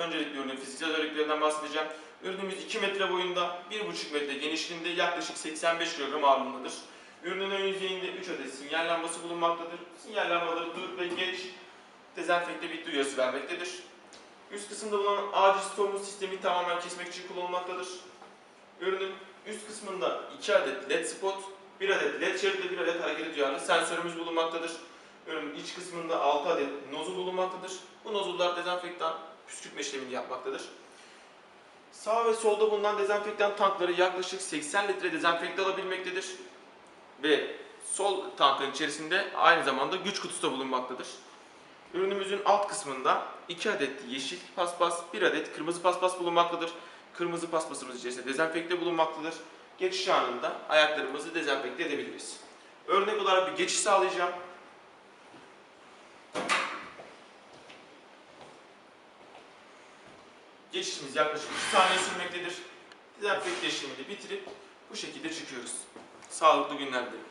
Öncelikle ürünün fiziksel özelliklerinden bahsedeceğim. Ürünümüz 2 metre boyunda, 1,5 metre genişliğinde, yaklaşık 85 kilogram ağırlığındadır. Ürünün ön yüzeyinde 3 adet sinyal lambası bulunmaktadır. Sinyal lambaları dur ve geç dezenfekte bitki uyarısı vermektedir. Üst kısımda bulunan acil stoğumuz sistemi tamamen kesmek için kullanılmaktadır. Ürünün üst kısmında 2 adet led spot, 1 adet led şerit ve 1 adet hareket duyarlı sensörümüz bulunmaktadır. Ürünün iç kısmında 6 adet nozul bulunmaktadır. Bu nozullar dezenfektan püskürtme işlemini yapmaktadır. Sağ ve solda bulunan dezenfektan tankları yaklaşık 80 litre dezenfekte alabilmektedir. Ve sol tankın içerisinde aynı zamanda güç kutusu da bulunmaktadır. Ürünümüzün alt kısmında 2 adet yeşil paspas, 1 adet kırmızı paspas bulunmaktadır. Kırmızı paspasımız içerisinde dezenfekte bulunmaktadır. Geçiş anında ayaklarımızı dezenfekte edebiliriz. Örnek olarak bir geçiş sağlayacağım. Geçişimiz yaklaşık 2 saniye sürmektedir. Dezenfekte işlemini bitirip bu şekilde çıkıyoruz. Sağlıklı günler dilerim.